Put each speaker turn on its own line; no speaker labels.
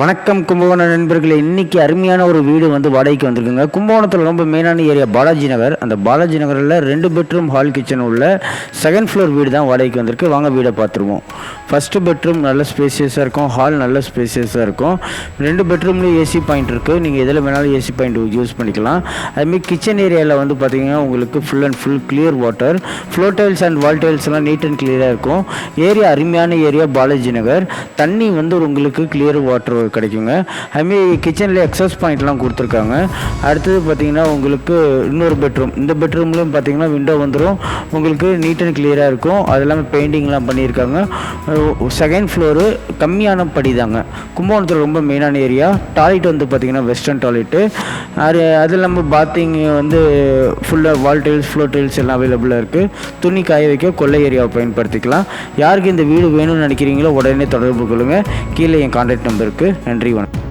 வணக்கம் கும்பகோணம் நண்பர்களே. இன்றைக்கி அருமையான ஒரு வீடு வந்து வாடகைக்கு வந்திருக்குங்க. கும்பகோணத்தில் ரொம்ப மெயினான ஏரியா பாலாஜி நகர். அந்த பாலாஜி நகரில் ரெண்டு பெட்ரூம் ஹால் கிச்சன் உள்ள செகண்ட் ஃப்ளோர் வீடு தான் வாடகைக்கு வந்திருக்கு. வாங்க வீடை பார்த்துருவோம். ஃபஸ்ட்டு பெட்ரூம் நல்ல ஸ்பேசியஸாக இருக்கும். ஹால் நல்ல ஸ்பேசியஸாக இருக்கும். ரெண்டு பெட்ரூம்லேயும் ஏசி பாயிண்ட் இருக்குது நீங்கள் எதில் வேணாலும் ஏசி பாயிண்ட் யூஸ் பண்ணிக்கலாம். அதுமாரி கிச்சன் ஏரியாவில் வந்து பார்த்தீங்கன்னா உங்களுக்கு full and full clear water flow tiles and wall tiles எல்லாம் நீட் அண்ட் கிளியராக இருக்கும். ஏரியா அருமையான ஏரியா பாலாஜி நகர். தண்ணி வந்து உங்களுக்கு கிளியர் வாட்டர் கிடைக்குங்க. அதுமாரி கிச்சனில் எக்ஸஸ் பாயிண்ட்லாம் கொடுத்துருக்காங்க. அடுத்தது பார்த்தீங்கன்னா உங்களுக்கு இன்னொரு பெட்ரூம் இந்த பெட்ரூம்லையும் பார்த்தீங்கன்னா விண்டோ வந்துடும் உங்களுக்கு நீட் அண்ட் கிளியராக இருக்கும். அது இல்லாமல் பெயிண்டிங்லாம் பண்ணியிருக்காங்க. செகண்ட் ஃப்ளோரு கம்மியான படி தாங்க கும்பகோணத்தில் ரொம்ப மெயினான ஏரியா டாய்லெட் வந்து பார்த்திங்கன்னா வெஸ்டர்ன் டாய்லெட்டு அது அது இல்லாமல் பாத்திங் வந்து ஃபுல்லாக வால் டைல்ஸ் ஃப்ளோர் டைல்ஸ் எல்லாம் அவைலபிளாக இருக்குது துணி காய வைக்க கொள்ளை ஏரியாவை பயன்படுத்திக்கலாம். யாருக்கு இந்த வீடு வேணும்னு நினைக்கிறீங்களோ உடனே தொடர்பு கொள்ளுங்கள் கீழே என் கான்டாக்ட் நம்பருக்கு நன்றி வணக்கம்.